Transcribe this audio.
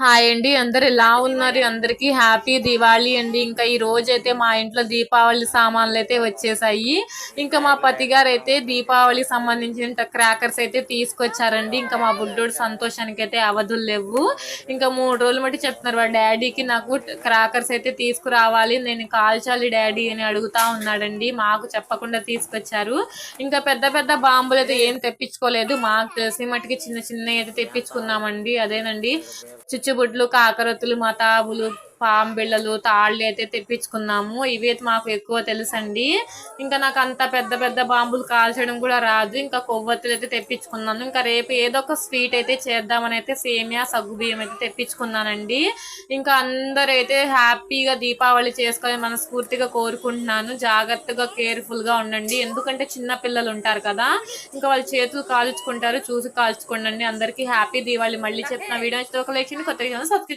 Hi అండి. అందరు ఎలా ఉన్నారు? అందరికి హ్యాపీ దివాళీ అండి. ఇంకా ఈ రోజు అయితే మా ఇంట్లో దీపావళి సామాన్లు అయితే వచ్చేసాయి. ఇంకా మా పతి గారు అయితే దీపావళి సంబంధించిన క్రాకర్స్ అయితే తీసుకొచ్చారండి. ఇంకా మా బుడ్డోడు సంతోషానికి అయితే అవధులు లేవు. ఇంకా మూడు రోజులు మట్టి చెప్తున్నారు వాళ్ళ డాడీకి నాకు క్రాకర్స్ అయితే తీసుకురావాలి. నేను కాల్చాలి డాడీ అని అడుగుతా ఉన్నాడండి. మాకు చెప్పకుండా తీసుకొచ్చారు. ఇంకా పెద్ద పెద్ద బాంబులు అయితే ఏం తెప్పించుకోలేదు. మాకు తెలిసి మట్టుకి చిన్న చిన్న అయితే తెప్పించుకున్నామండి అదేనండి. बच्चे बड़े लोग का करत माता बोलो పామ్ బిళ్ళలు తాళ్ళు అయితే తెప్పించుకున్నాము. ఇవి అయితే మాకు ఎక్కువ తెలుసండి. ఇంకా నాకు అంత పెద్ద పెద్ద బాంబులు కాల్చడం కూడా రాదు. ఇంకా కొవ్వొత్తులు అయితే తెప్పించుకున్నాను. ఇంకా రేపు ఏదో ఒక స్వీట్ అయితే చేద్దామని అయితే సేమియా సగ్గు బియ్యం అయితే తెప్పించుకున్నానండి. ఇంకా అందరూ అయితే హ్యాపీగా దీపావళి చేసుకొని మనస్ఫూర్తిగా కోరుకుంటున్నాను. జాగ్రత్తగా కేర్ఫుల్గా ఉండండి. ఎందుకంటే చిన్న పిల్లలు ఉంటారు కదా. ఇంకా వాళ్ళ చేతులు కాల్చుకుంటారు. చూసి కాల్చుకోండి. అందరికీ హ్యాపీ దీవాళి మళ్ళీ చెప్పిన వీడియో ఒక లైక్ చేయండి. కొత్త సబ్స్క్రైబ్